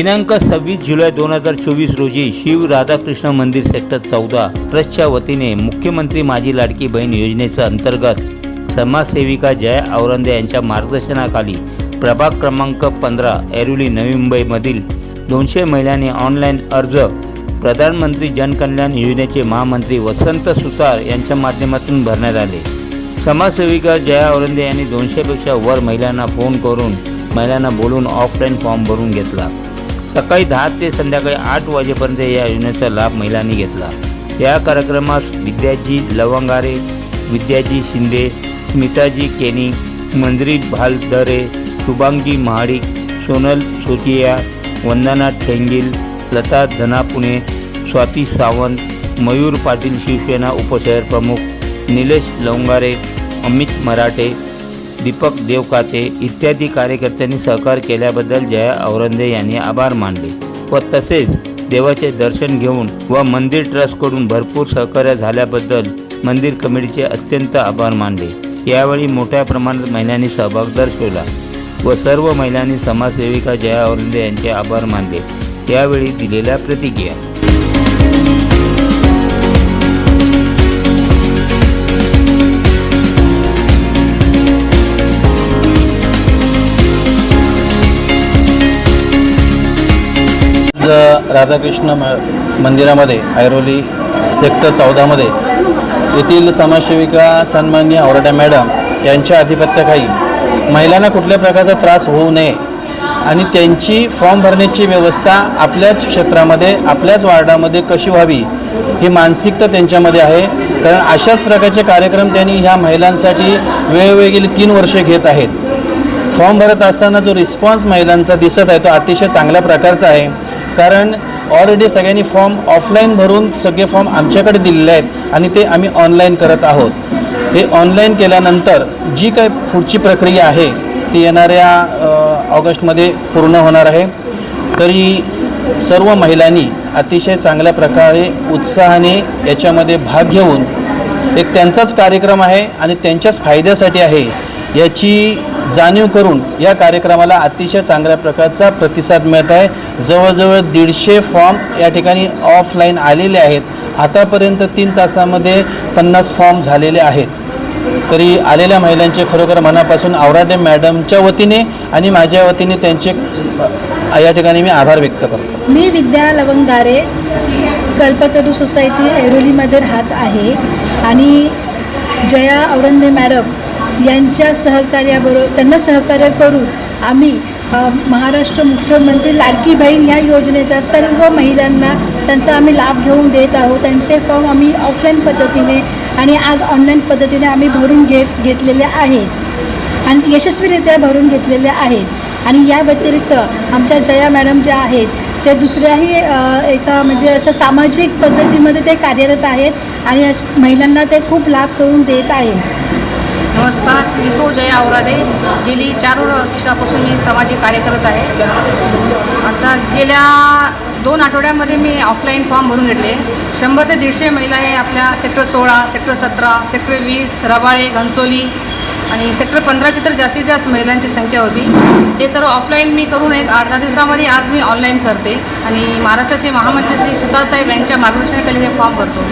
दिनांक सव्वीस जुलै दोन हजार चोवीस रोजी शिव राधाकृष्ण मंदिर सेक्टर चौदा ट्रस्टच्या वतीने मुख्यमंत्री माझी लाडकी बहीण योजनेच्या अंतर्गत समाजसेविका जया औरंदे यांच्या मार्गदर्शनाखाली प्रभाग क्रमांक पंधरा ऐरोली नवी मुंबईमधील दोनशे महिलांनी ऑनलाईन अर्ज प्रधानमंत्री जनकल्याण योजनेचे महामंत्री वसंत सुतार यांच्या माध्यमातून भरण्यात आले. समाजसेविका जया औरंदे यांनी दोनशेपेक्षा वर महिलांना फोन करून महिलांना बोलून ऑफलाईन फॉर्म भरून घेतला. सकाळी दहा ते संध्याकाळी आठ वाजेपर्यंत या योजनेचा लाभ महिलांनी घेतला. या कार्यक्रमास विद्याजी लवंगारे विद्याजी शिंदे स्मिताजी केनी मंजरी भालदरे शुभांगी महाडिक सोनल सोतिया वंदना ठेंगील लता धनापुणे स्वाती सावंत मयूर पाटील शिवसेना उपशहर प्रमुख निलेश लवंगारे अमित मराठे दीपक देवकाते इत्यादी कार्यकर्त्यांनी सहकार केल्याबद्दल जया औरंदे यांनी आभार मानले व तसेच देवाचे दर्शन घेऊन व मंदिर ट्रस्टकडून भरपूर सहकार्य झाल्याबद्दल मंदिर कमिटीचे अत्यंत आभार मानले. यावेळी मोठ्या प्रमाणात महिलांनी सहभाग दर्शवला व सर्व महिलांनी समाजसेविका जया औरंदे यांचे आभार मानले. यावेळी दिलेल्या प्रतिक्रिया राधाकृष्ण म- मंदिरामध्ये ऐरोली सेक्टर चौदामध्ये येथील समाजसेविका सन्मान्य औरडा मॅडम यांच्या आधिपत्याखाली महिलांना कुठल्या प्रकारचा त्रास होऊ नये आणि त्यांची फॉर्म भरण्याची व्यवस्था आपल्याच क्षेत्रामध्ये आपल्याच वार्डामध्ये कशी व्हावी ही मानसिकता त्यांच्यामध्ये आहे. कारण अशाच प्रकारचे कार्यक्रम त्यांनी ह्या महिलांसाठी वेगवेगळी तीन वर्षे घेत आहेत. फॉर्म भरत असताना जो रिस्पॉन्स महिलांचा दिसत आहे तो अतिशय चांगल्या प्रकारचा आहे. कारण ऑलरेडी सगळ्यांनी फॉर्म ऑफलाईन भरून सगळे फॉर्म आमच्याकडे दिलेले आहेत आणि ते आम्ही ऑनलाईन करत आहोत. हे ऑनलाईन केल्यानंतर जी काही पुढची प्रक्रिया आहे ती येणाऱ्या ऑगस्टमध्ये पूर्ण होणार आहे. तरी सर्व महिलांनी अतिशय चांगल्या प्रकारे उत्साहाने याच्यामध्ये भाग घेऊन एक त्यांचाच कार्यक्रम आहे आणि त्यांच्याच फायद्यासाठी आहे याची जाणीव करून या कार्यक्रमाला अतिशय चांगल्या प्रकारचा प्रतिसाद मिळत आहे. जवळजवळ दीडशे फॉर्म या ठिकाणी ऑफलाईन आलेले आहेत. आतापर्यंत तीन तासामध्ये पन्नास फॉर्म झालेले आहेत. तरी आलेल्या महिलांचे खरोखर मनापासून आवराडे मॅडमच्या वतीने आणि माझ्या वतीने त्यांचे या ठिकाणी मी आभार व्यक्त करतो. मी विद्या लवंगारे कल्पतरू सोसायटी ऐरोलीमध्ये राहत आहे. आणि जया औरंदे मॅडम यांच्या सहकार्याबरोबर त्यांना सहकार्य करून आम्ही महाराष्ट्र मुख्यमंत्री लाडकी बहीण या योजनेचा सर्व महिलांना त्यांचा आम्ही लाभ घेऊन देत आहोत. त्यांचे फॉर्म आम्ही ऑफलाईन पद्धतीने आणि आज ऑनलाईन पद्धतीने आम्ही भरून घेत घेतलेले आहेत. आणि यशस्वीरित्या भरून घेतलेले आहेत. आणि या व्यतिरिक्त आमच्या जया मॅडम ज्या आहेत ते दुसऱ्याही एका म्हणजे असं सामाजिक पद्धतीमध्ये ते कार्यरत आहेत आणि अश- महिलांना ते खूप लाभ करून देत आहेत. नमस्कार मी सो जया औरादे गेली चार वर्षापासून मी सामाजिक कार्य करत आहे. आता गेल्या दोन आठवड्यामध्ये मी ऑफलाईन फॉर्म भरून घेतले. शंभर ते दीडशे महिला हे आपल्या सेक्टर सोळा सेक्टर सतरा सेक्टर वीस रबाळे घनसोली आणि सेक्टर पंधराची तर जास्तीत जास्त महिलांची संख्या होती. हे सर्व ऑफलाईन मी करून एक आठ दहा दिवसामध्ये आज मी ऑनलाईन करते आणि महाराष्ट्राचे महामंत्री श्री सुतारसाहेब यांच्या मार्गदर्शनाखाली हे फॉर्म भरतो.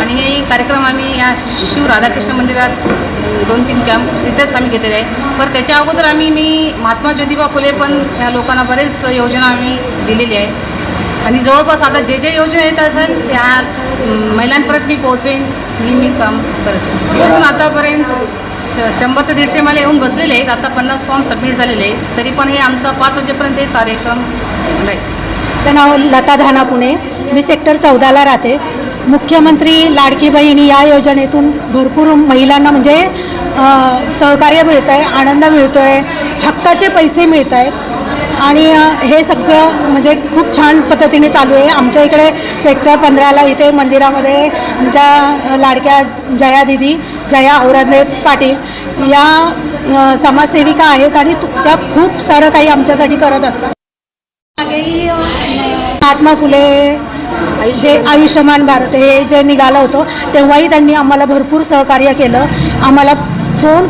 आणि हे कार्यक्रम आम्ही या शिव राधाकृष्ण मंदिरात दोन तीन कॅम्प तिथेच आम्ही घेतलेले आहे. पण त्याच्या अगोदर आम्ही मी महात्मा ज्योतिबा फुले पण ह्या लोकांना बरेच योजना आम्ही दिलेली आहे. आणि जवळपास आता जे जे योजना येत असेल त्या महिलांपर्यंत मी पोहोचवेन ही मी काम करत पासून आतापर्यंत श शंभर ते दीडशे मला येऊन बसलेले आहेत आता पन्नास फॉर्म सबमिट झालेले आहेत. तरी पण हे आमचा पाच वाजेपर्यंत हे कार्यक्रम राहील. नाव लता धाना पुणे. मी सेक्टर चौदाला राहते. मुख्यमंत्री लाडकी बहिणी या योजनेतून भरपूर महिलांना म्हणजे सहकार्य मिळतं आहे आनंद मिळतो आहे हक्काचे पैसे मिळत आहेत आणि हे सगळं म्हणजे खूप छान पद्धतीने चालू आहे. आमच्या इकडे सेक्टर पंधराला इथे मंदिरामध्ये आमच्या लाडक्या जया दिदी जया औरंगे पाटील या समाजसेविका आहेत आणि तु- त्या खूप सारं काही आमच्यासाठी करत असतात. महात्मा फुले जे आयुष्यमान भारत हे जे निघालं होतं तेव्हाही त्यांनी आम्हाला भरपूर सहकार्य केलं. आम्हाला फोन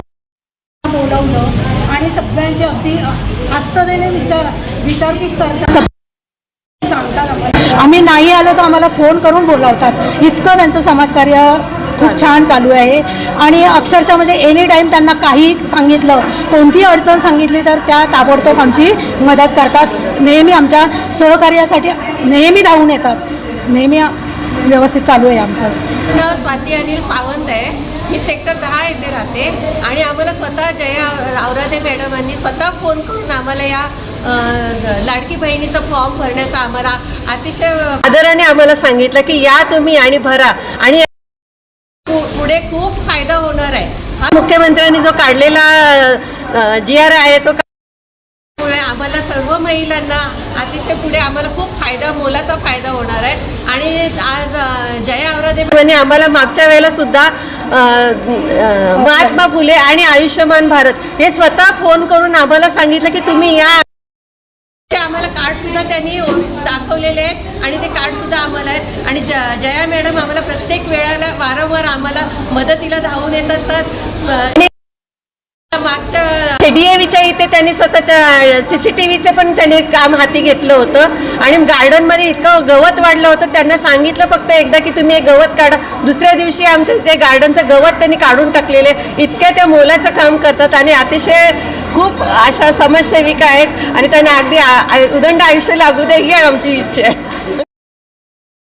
बोलवलं आणि सगळ्यांचे अगदी विचार विचारपूस करतात आम्ही नाही आलो तर आम्हाला फोन करून बोलावतात. इतकं त्यांचं समाजकार्य खूप छान चालू आहे. आणि अक्षरशः म्हणजे एनी टाईम त्यांना काही सांगितलं कोणतीही अडचण सांगितली तर त्या ताबडतोब आमची मदत करतात. नेहमी आमच्या सहकार्यासाठी नेहमी धावून येतात. नेहमी व्यवस्थित चालू आहे आमचं नाव स्वाती अनिल सावंत आहे. मी सेक्टर दहा येथे राहते. आणि आम्हाला स्वतः जया आवरादे मॅडमांनी स्वतः फोन करून आम्हाला या लाडकी बहिणीचा फॉर्म भरण्याचा आम्हाला अतिशय आदराने आम्हाला सांगितलं की या तुम्ही आणि भरा. आणि पु- पुढे खूप फायदा होणार आहे. हा मुख्यमंत्र्यांनी जो काढलेला जी आर आहे तो त्यामुळे आम्हाला सर्व महिलांना अतिशय पुढे आम्हाला खूप फायदा मोलाचा फायदा होणार आहे. आणि आज जया आवरादे म्हणजे आम्हाला मागच्या वेळेला सुद्धा महात्मा फुले आणि आयुष्यमान भारत हे स्वतः फोन करून आम्हाला सांगितलं की तुम्ही या. आम्हाला कार्ड सुद्धा त्यांनी दाखवलेले आहेत आणि ते कार्ड सुद्धा आम्हाला आहेत. आणि ज- जया मॅडम आम्हाला प्रत्येक वेळेला वारंवार आम्हाला मदतीला धावून येत असतात आणि मागच्या इथे त्यांनी स्वतः त्या सी सी टी व्हीचं पण त्यांनी काम हाती घेतलं होतं. आणि गार्डनमध्ये इतकं गवत वाढलं होतं त्यांना सांगितलं फक्त एकदा की तुम्ही एक गवत काढा. दुसऱ्या दिवशी आमच्या ते गार्डनचं गवत त्यांनी काढून टाकलेले इतक्या त्या मोलाचं काम करतात आणि अतिशय खूप अशा समाजसेविका आहेत. आणि त्यांना अगदी उदंड आयुष्य लागू दे ही आमची इच्छा आहे.